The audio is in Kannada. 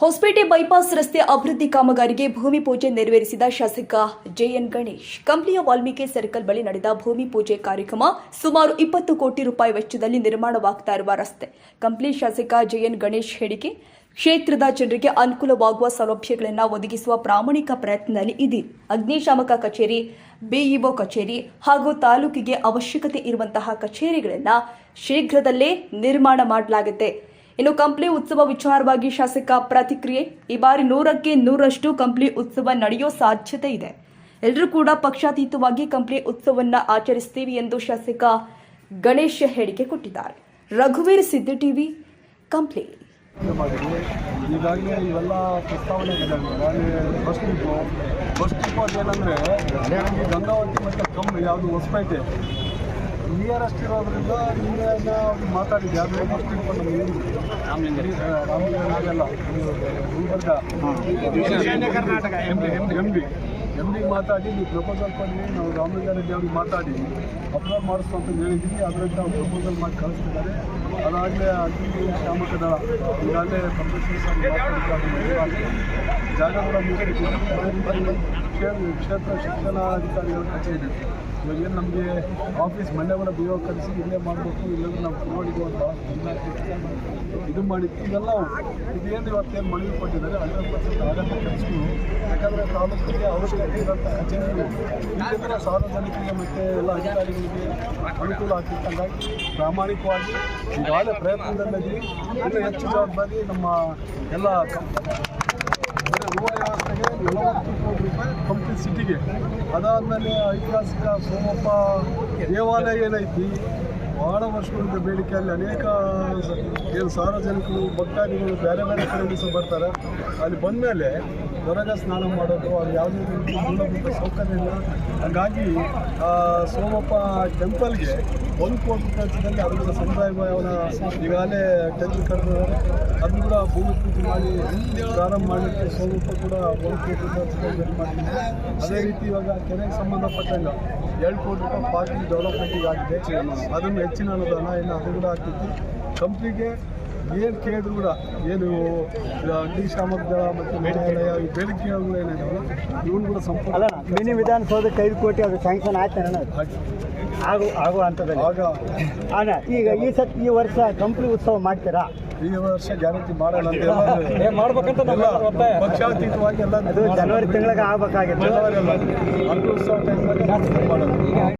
ಹೊಸಪೇಟೆ ಬೈಪಾಸ್ ರಸ್ತೆ ಅಭಿವೃದ್ಧಿ ಕಾಮಗಾರಿಗೆ ಭೂಮಿ ಪೂಜೆ ನೆರವೇರಿಸಿದ ಶಾಸಕ ಜೆಎನ್ ಗಣೇಶ್. ಕಂಪ್ಲಿಯ ವಾಲ್ಮೀಕಿ ಸರ್ಕಲ್ ಬಳಿ ನಡೆದ ಭೂಮಿ ಪೂಜೆ ಕಾರ್ಯಕ್ರಮ ಸುಮಾರು ಇಪ್ಪತ್ತು ಕೋಟಿ ರೂಪಾಯಿ ವೆಚ್ಚದಲ್ಲಿ ನಿರ್ಮಾಣವಾಗ್ತಾ ಇರುವ ರಸ್ತೆ. ಕಂಪ್ಲಿ ಶಾಸಕ ಜೆಎನ್ ಗಣೇಶ್ ಹೇಳಿಕೆ, ಕ್ಷೇತ್ರದ ಜನರಿಗೆ ಅನುಕೂಲವಾಗುವ ಸೌಲಭ್ಯಗಳನ್ನು ಒದಗಿಸುವ ಪ್ರಾಮಾಣಿಕ ಪ್ರಯತ್ನದಲ್ಲಿ ಇದೆ ಅಗ್ನಿಶಾಮಕ ಕಚೇರಿ, ಬಿಇಒ ಕಚೇರಿ ಹಾಗೂ ತಾಲೂಕಿಗೆ ಅವಶ್ಯಕತೆ ಇರುವಂತಹ ಕಚೇರಿಗಳನ್ನು ಶೀಘ್ರದಲ್ಲೇ ನಿರ್ಮಾಣ ಮಾಡಲಾಗುತ್ತೆ. ಇನ್ನು ಕಂಪ್ಲಿ ಉತ್ಸವ ವಿಚಾರವಾಗಿ ಶಾಸಕ ಪ್ರತಿಕ್ರಿಯೆ, ಈ ಬಾರಿ ನೂರಕ್ಕೆ ನೂರಷ್ಟು ಕಂಪ್ಲಿ ಉತ್ಸವ ನಡೆಯೋ ಸಾಧ್ಯತೆ ಇದೆ. ಎಲ್ಲರೂ ಕೂಡ ಪಕ್ಷಾತೀತವಾಗಿ ಕಂಪ್ಲಿ ಉತ್ಸವವನ್ನ ಆಚರಿಸ್ತೀವಿ ಎಂದು ಶಾಸಕ ಗಣೇಶ್ ಹೇಳಿಕೆ ಕೊಟ್ಟಿದ್ದಾರೆ. ರಘುವೀರ್ ಸಿದ್ದು ಟಿವಿ, ಕಂಪ್ಲಿ. ಈಗಾಗಲೇ ಇವೆಲ್ಲ ಪ್ರಸ್ತಾವನೆ ಬಸ್ ಡಿಪೋ ಬಸ್ ಡಿಪೋ ಅದೇನಂದರೆ, ಗಂಗಾವತಿ ಮತ್ತು ಕಂಬ ಯಾವುದು ಹೊಸಪೇಟೆ. ನಿಯರೆಸ್ಟ್ ಇರೋದ್ರಿಂದ ನಿನ್ನೆ ಮಾತಾಡಿದ್ದೆ ಅದು ರಾಮಲಿಂಗಲ್ಲ Gulbarga M B M D ಮಾತಾಡಿ, ನೀವು ಪ್ರಪೋಸಲ್ ಕೊಡಿ ನಾವು ರಾಮಲಿಂಗಾರೆಡ್ಡಿ ಅವ್ರಿಗೆ ಮಾತಾಡಿ ಅಪ್ಲೋಡ್ ಮಾಡಿಸ್ತು ಅಂತ ಹೇಳಿದ್ದೀವಿ ಅದರಿಂದ ಅವ್ರು ಪ್ರಪೋಸಲ್ ಮಾಡಿ ಕಳಿಸ್ತಿದ್ದಾರೆ. ಅದಾಗಲೇ ಅಗ್ನಿ ಶಾಮಕದ ಈಗಾಗಲೇ ಜಾಗ ಕೂಡ ಕ್ಷೇತ್ರ ಶಿಕ್ಷಣಾಧಿಕಾರಿಗಳ ಕಚೇರಿ. ಇವಾಗ ಏನು ನಮಗೆ ಆಫೀಸ್ ಕೂಡ ಬಿ ಕರೆಸಿ ಇಲ್ಲೇ ಮಾಡಬೇಕು, ಇಲ್ಲಾಂದ್ರೆ ನಾವು ನೋಡಿದ್ವು ಅಂತ ಇದು ಮಾಡಿ ಇದೆಲ್ಲ ಇದೇನು ಇವತ್ತೇನು ಮನವಿ ಕೊಟ್ಟಿದ್ದಾರೆ? ಹಂಡ್ರೆಡ್ ಪರ್ಸೆಂಟ್ ಆಗತ್ತೆ ಕೆಲಸಗಳು ಯಾಕಂದರೆ ತಾಲೂಕಿಗೆ ಅವಶ್ಯಕತೆ ಇರೋಂಥ ಕಚೇರಿಗಳು ಸಾರ್ವಜನಿಕರಿಗೆ ಮತ್ತು ಎಲ್ಲ ಅಧಿಕಾರಿಗಳಿಗೆ ಅನುಕೂಲ ಆಗ್ತಿತ್ತಂಗಾಗಿ ಪ್ರಾಮಾಣಿಕವಾಗಿ ಈಗಾಗಲೇ ಪ್ರಯತ್ನದಲ್ಲಿ ಇನ್ನೂ ಹೆಚ್ಚು ಜವಾಬ್ದಾರಿ ನಮ್ಮ ಎಲ್ಲ ರೋಡ್ ವ್ಯವಸ್ಥೆಗೆ ನಲವತ್ತು ಕೋಟಿ ರೂಪಾಯಿ ಕಂಪ್ಲೀಟ್ ಸಿಟಿಗೆ ಅದಾದಮೇಲೆ ಐತಿಹಾಸಿಕ ಸೋಮಪ್ಪ ದೇವಾಲಯ ಏನೈತಿ? ಬಹಳ ವರ್ಷಗಳಿಂದ ಬೇಡಿಕೆಯಲ್ಲಿ ಅನೇಕ ಸ- ಏನು ಸಾರ್ವಜನಿಕರು, ಭಕ್ತಾದಿಗಳು ಬೇರೆ ಬೇರೆ ಕಡೆಯಿಂದ ಸಹ ಬರ್ತಾರೆ. ಅಲ್ಲಿ ಬಂದಮೇಲೆ ಹೊರಗೆ ಸ್ನಾನ ಮಾಡೋದು ಅಲ್ಲಿ ಯಾವುದೇ ರೀತಿ ಮೂಲಭೂತ ಸೌಕರ್ಯ ಇಲ್ಲ. ಹಾಗಾಗಿ ಸೋಮಪ್ಪ ಟೆಂಪಲ್ಗೆ ಒಂದು ಕೋಟಿ ವೆಚ್ಚದಲ್ಲಿ ಅದರಿಂದ ಸಮುದಾಯ ಭವನ ಈಗಾಗಲೇ ಟೆಂಪಲ್ ಕರೆದಿದ್ದಾರೆ ಅದನ್ನು ಕೂಡ ಭೂಮಿ ಪೂಜೆ ಮಾಡಿ ಪ್ರಾರಂಭ ಮಾಡಲಿಕ್ಕೆ ಸೋಮಪ್ಪ ಕೂಡ ಒಂದು ಕೋಟಿ ವೆಚ್ಚದಲ್ಲಿ ಅದೇ ರೀತಿ ಇವಾಗ ಕೆರೆಗೆ ಸಂಬಂಧಪಟ್ಟಂಗೆ ಎರಡು ಕೋಟಿ ರೂಪಾಯಿ ಪಾರ್ಕಿಂಗ್ ಡೆವಲಪ್ಮೆಂಟಿಗೆ ಆಗಿದೆ. ಅದನ್ನು ಹೆಚ್ಚಿನ ಅನುದಾನ ಇನ್ನು ಅದು ಕೂಡ ಆಗ್ತಿತ್ತು ಕಂಪ್ನಿಗೆ ಏನು ಕೇಳಿದ್ರು ಕೂಡ ಏನು ಅಗ್ನಿಶಾಮಕ ದಳ ಮತ್ತು ನ್ಯಾಯಾಲಯ ಈ ಬೇಡಿಕೆಗಳು ಏನಿದೆ ಇವನು ಕೂಡ ಸಂಪೂರ್ಣ ಮಿನಿ ವಿಧಾನಸೌಧಕ್ಕೆ ಐದು ಕೋಟಿ ಅದು ಸ್ಯಾಂಕ್ಷನ್ ಆಯ್ತು. ಆಗಿ- ಆಗು ಆಗುವ ಹಂತದಲ್ಲಿ. ಆಗ ಅಣ್ಣ ಈಗ ಈ ಸತ್ ಈ ವರ್ಷ ಕಂಪ್ಲಿ ಉತ್ಸವ ಮಾಡ್ತೀರಾ? ಈ ವರ್ಷ ಜಾಗೃತಿ ಮಾಡೋಣ ಅಂತ ಎಲ್ಲ ಮಾಡ್ಬೇಕಂತ ನಮ್ಮ ಎಲ್ಲ ಪಕ್ಷಾತೀತವಾಗಿ ಎಲ್ಲ ಅದು ಜನವರಿ ತಿಂಗಳಿಗೆ ಆಗ್ಬೇಕಾಗಿತ್ತು. ಮಾಡೋದು